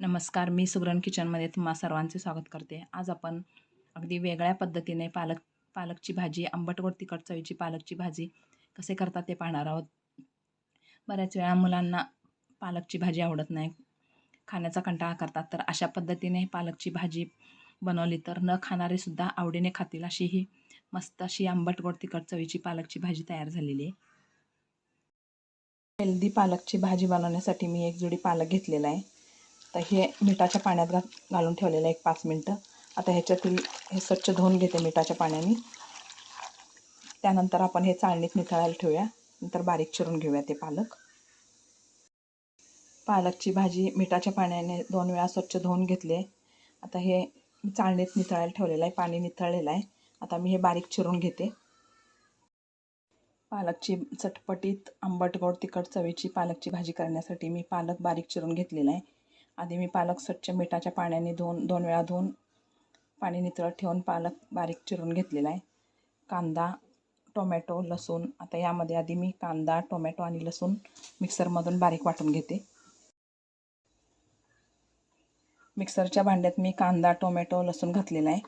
नमस्कार मी सुग्रण किचनमध्ये तुम्हा सर्वांचे स्वागत करते. आज आपण अगदी वेगळ्या पद्धतीने पालक पालकची भाजी आंबट व तिखट चवीची पालकची भाजी कसे करतात ते पाहणार आहोत. बऱ्याच वेळा मुलांना पालकची भाजी आवडत नाही. खाण्याचा कंटाळा करतात. तर अशा पद्धतीने पालकची भाजी बनवली तर न खाणारेसुद्धा आवडीने खातील अशी ही मस्त अशी आंबट गोड तिखट चवीची पालकची भाजी तयार झालेली आहे. हेल्दी पालकची भाजी बनवण्यासाठी मी एक जोडी पालक घेतलेला आहे. तर हे मिठाच्या पाण्यात घा घालून ठेवलेलं आहे एक पाच मिनटं. आता ह्याच्यातील हे स्वच्छ धुवून घेते मिठाच्या पाण्याने. त्यानंतर आपण हे चाळणीत निथळायला ठेवूया. नंतर बारीक चिरून घेऊया ते पालक. पालकची भाजी मिठाच्या पाण्याने दोन वेळा स्वच्छ धुवून घेतले आता हे चाळणीत निथळायला ठेवलेलं आहे. पाणी निथळलेलं आहे. आता मी हे बारीक चिरून घेते. पालकची चटपटीत आंबट गोड तिखट चवीची पालकची भाजी करण्यासाठी मी पालक बारीक चिरून घेतलेला आहे. आधी मी पालक स्वच्छ मिठाच्या पाण्याने धुवून दोन वेळा धुवून पाणी नितळत ठेवून पालक बारीक चिरून घेतलेला आहे. कांदा टोमॅटो लसूण आता यामध्ये आधी मी कांदा टोमॅटो आणि लसूण मिक्सरमधून बारीक वाटून घेते. मिक्सरच्या भांड्यात मी कांदा टोमॅटो लसूण घातलेला आहे.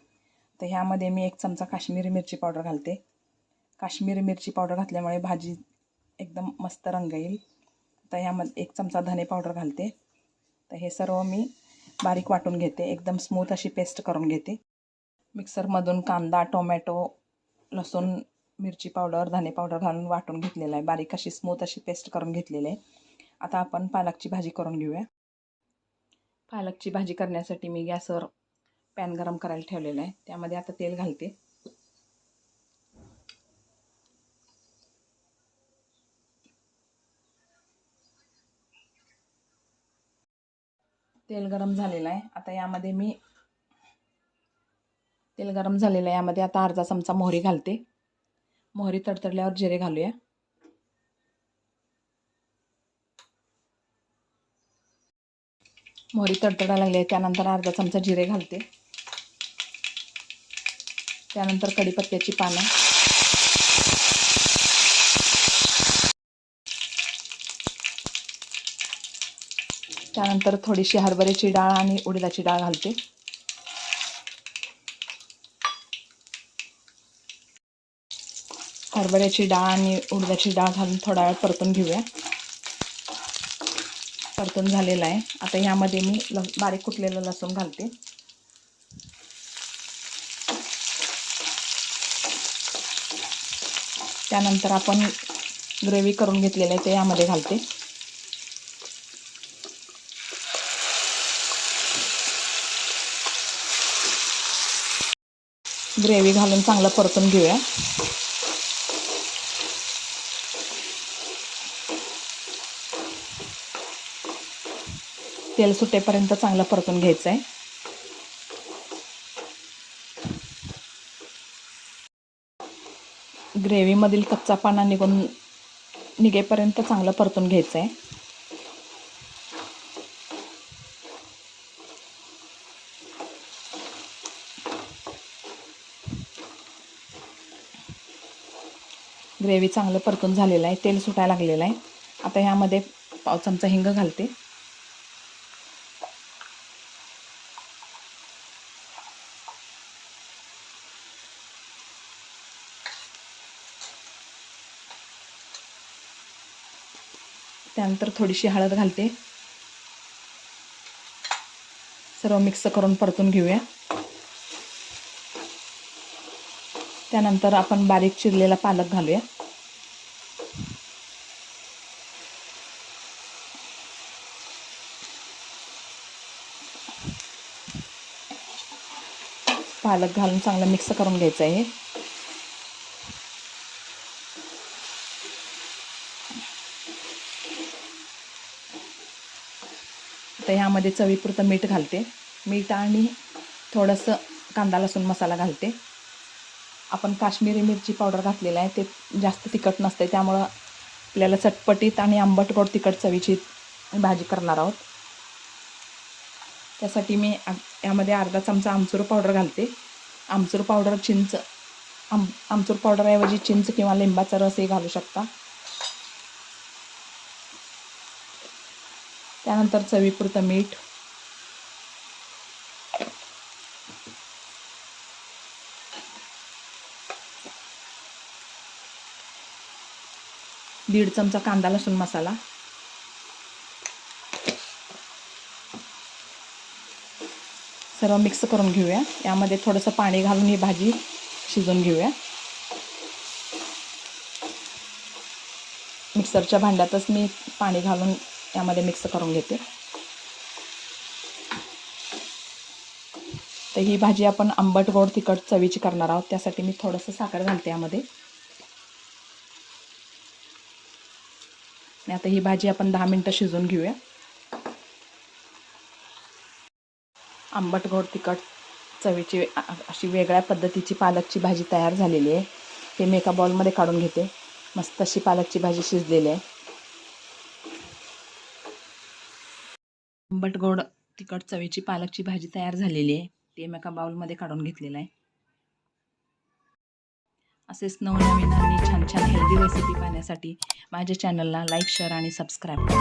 तर ह्यामध्ये मी एक चमचा काश्मीरी मिरची पावडर घालते. काश्मीरी मिरची पावडर घातल्यामुळे भाजी एकदम मस्त रंग येईल. तर ह्यामध्ये एक चमचा धने पावडर घालते. तर हे सर्व मी बारीक वाटून घेते. एकदम स्मूथ अशी पेस्ट करून घेते. मिक्सरमधून कांदा टोमॅटो लसूण मिरची पावडर धने पावडर घालून वाटून घेतलेला आहे. बारीक अशी स्मूथ अशी पेस्ट करून घेतलेली आहे. आता आपण पालकची भाजी करून घेऊया. पालकची भाजी करण्यासाठी मी गॅसवर पॅन गरम करायला ठेवलेलं आहे. त्यामध्ये आता तेल घालते. तेल गरम झालेलं आहे. आता यामध्ये मी तेल गरम झालेलं आहे. यामध्ये आता अर्धा चमचा मोहरी घालते. मोहरी तडतडल्यावर जिरे घालूया. मोहरी तडतडा लागली आहे. त्यानंतर अर्धा चमचा जिरे घालते. त्यानंतर कढीपत्त्याची पानं. त्यानंतर थोडीशी हरभऱ्याची डाळ आणि उडीदाची डाळ घालते. हरभऱ्याची डाळ आणि उडदाची डाळ घालून थोडा वेळ परतून घेऊया. परतून झालेला आहे. आता ह्यामध्ये मी ल बारीक कुटलेलं लसूण घालते. त्यानंतर आपण ग्रेव्ही करून घेतलेलं आहे ते यामध्ये घालते. ग्रेव्ही घालून चांगलं परतून घेऊया. तेल सुटेपर्यंत चांगलं परतून घ्यायचं आहे ग्रेव्हीमधील कच्चा पाना निघून निघेपर्यंत चांगलं परतून घ्यायचं आहे ग्रेव्ही चांगलं परतून झालेलं आहे. तेल सुटायला लागलेलं आहे. आता ह्यामध्ये पाव चमचा हिंग घालते. त्यानंतर थोडीशी हळद घालते. सर्व मिक्स करून परतून घेऊया. त्यानंतर आपण बारीक चिरलेला पालक घालूया. पालक घालून चांगलं मिक्स करून घ्यायचं आहे. आता ह्यामध्ये चवीपुरतं मीठ घालते. मीठ आणि थोडंसं कांदा लसूण मसाला घालते. आपण काश्मीरी मिरची पावडर घातलेलं आहे ते जास्त तिखट नसते त्यामुळं आपल्याला चटपटीत आणि आंबट गोड तिखट चवीची भाजी करणार आहोत. त्यासाठी मी यामध्ये अर्धा चमचा आमचूर पावडर घालते. आमचूर पावडर चिंच आम आमचूर पावडरऐवजी चिंच किंवा लिंबाचा रसही घालू शकता. त्यानंतर चवीपुरतं मीठ. दीड चमचा कांदा लसूण मसाला. सर्व मिक्स करून घेऊया. यामध्ये थोडंसं पाणी घालून ही भाजी शिजवून घेऊया. मिक्सरच्या भांड्यातच मी पाणी घालून यामध्ये मिक्स करून घेते. तर ही भाजी आपण आंबट गोड तिखट चवीची करणार आहोत. त्यासाठी मी थोडंसं साखर घालते यामध्ये. आता ही भाजी आपण दहा मिनटं शिजवून घेऊया. आंबट गोड तिखट चवीची अशी वेगळ्या पद्धतीची पालकची भाजी तयार झालेली आहे. ते मी एका बॉलमध्ये काढून घेते. मस्त अशी पालकची भाजी शिजलेली आहे. आंबट गोड तिखट चवीची पालकची भाजी तयार झालेली आहे. ते मी एका बाउलमध्ये काढून घेतलेलं आहे. असेच नवनवीन आणि छान छान हेल्दी रेसिपी पाहण्यासाठी माझ्या चॅनलला लाईक शेअर आणि सबस्क्राईब करा.